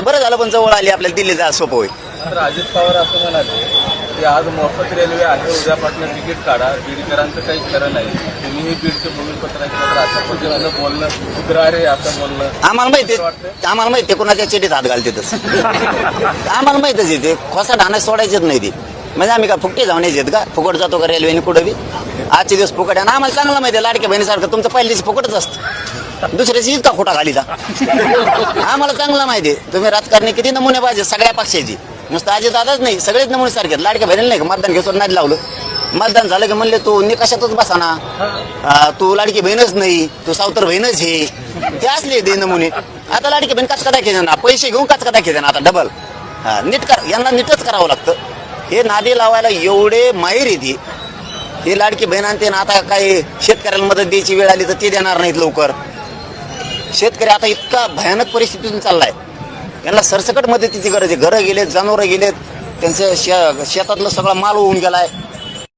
बरं झालं पण जवळ आली आपल्याला दिल्ली जा सोपं होईल. तर अजित पवार असं म्हणाले की आज मोफत रेल्वे आहे उद्यापासून तिकीट काढा. बीडकरांचं काही खरं नाही. तुम्ही हे बीडचे भूमिपत्राचे मात्र अशा पद्धतीनं बोलणं उग्रारे असं बोलणं आम्हाला माहिती आम्हाला माहिती कोणाच्या चिठीत हात घालते तसं. आम्हाला माहितच आहे ते खोसा ढाणा सोडायचेच नाही ती. म्हणजे आम्ही का फुकटे जाऊन येत का? फुकट जातो का रेल्वेने कुठं बी? आजचे दिवस फुकट आहे ना आम्हाला चांगलं माहिती आहे लाडक्या बहिणीसारखं तुमचं पहिल्या दिवशी फुकटच असतं. दुसऱ्याची इतका खोटा घालीचा आम्हाला चांगलं माहिती आहे. तुम्ही राजकारणी किती नमुने पाहिजे सगळ्या पक्षाची. नुसतं आजी दादाच नाही सगळेच नमुने सारखे आहेत. लाडक्या बहिणीला नाही का मतदान घेऊन नाही लावलं? मतदान झालं की म्हणले तू निकषातच बसा ना. तू लाडकी बहीणच नाही तू सावतर बहीणच हे ते असले ते नमुने. आता लाडकी बहीण काच कदा ना पैसे घेऊन काच कदा ना आता डबल नीट कर. यांना नीटच करावं लागतं. हे नादी लावायला एवढे माहीर येते हे लाडकी बहीण आणते ना आता काही शेतकऱ्याला मदत द्यायची वेळ आली तर ते देणार नाहीत लवकर. शेतकरी आता इतका भयानक परिस्थितीतून चाललाय. यांना सरसकट मदतीची गरज आहे. घरं गेलेत जनावरं गेलेत. त्यांचं शे शेतातलं सगळा माल होऊन गेलाय.